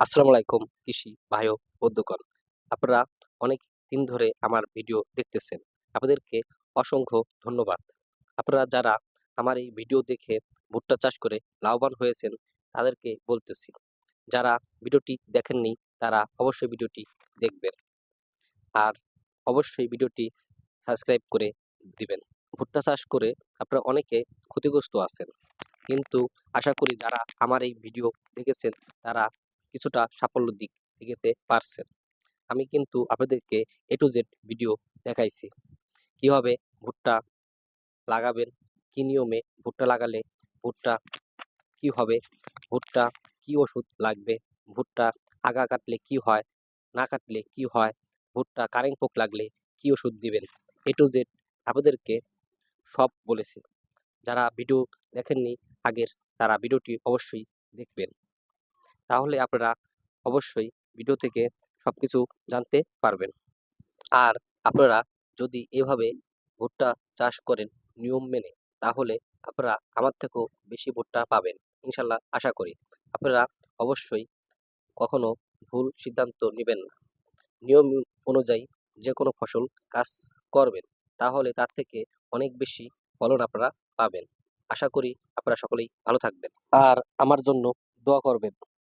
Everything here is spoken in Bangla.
আসসালামু আলাইকুম, কৃষি ভাই ও আপনারা অনেক দিন ধরে আমার ভিডিও দেখতেছেন। আপনাদেরকে অসংখ্য ধন্যবাদ। আপনারা যারা আমার এই ভিডিও দেখে ভুট্টা চাষ করে লাভবান হয়েছেন, তাদেরকে বলতেছি, যারা ভিডিওটি দেখেননি, তারা অবশ্যই ভিডিওটি দেখবেন। আর অবশ্যই ভিডিওটি সাবস্ক্রাইব করে দিবেন। ভুট্টা চাষ করে আপনারা অনেকে ক্ষতিগ্রস্ত আছেন। কিন্তু আশা করি যারা আমার এই ভিডিও দেখেছেন, তারা কিছুটা সাফল্যের দিক এগোতে পারছেন। আমি কিন্তু আপনাদেরকে এ টু জেড ভিডিও দেখাইছি। কীভাবে ভুট্টা লাগাবেন? কি নিয়মে ভুট্টা লাগালে ভুট্টা কি হবে ভুট্টা কি ওষুধ লাগবে? ভুট্টা আগা কাটলে কি হয়? না কাটলে কি হয়? ভুট্টা কারেন্ট পোক লাগলে কি ওষুধ দিবেন? এ টু জেড আপনাদেরকে সব বলেছি। যারা ভিডিও দেখেননি আগের, তারা ভিডিওটি অবশ্যই দেখবেন। তাহলে আপনারা অবশ্যই ভিডিও থেকে সব কিছু জানতে পারবেন। আর আপনারা যদি এভাবে ভুট্টা চাষ করেন নিয়ম মেনে, তাহলে আপনারা আমার থেকেও বেশি ভুট্টা পাবেন, ইনশাল্লাহ আশা করি। আপনারা অবশ্যই কখনো ভুল সিদ্ধান্ত নেবেন না। নিয়ম অনুযায়ী যে কোনো ফসল কাজ করবেন, তাহলে তার থেকে অনেক বেশি ফলন আপনারা পাবেন। আশা করি আপনারা সকলেই ভালো থাকবেন। আর আমার জন্য দোয়া করবেন।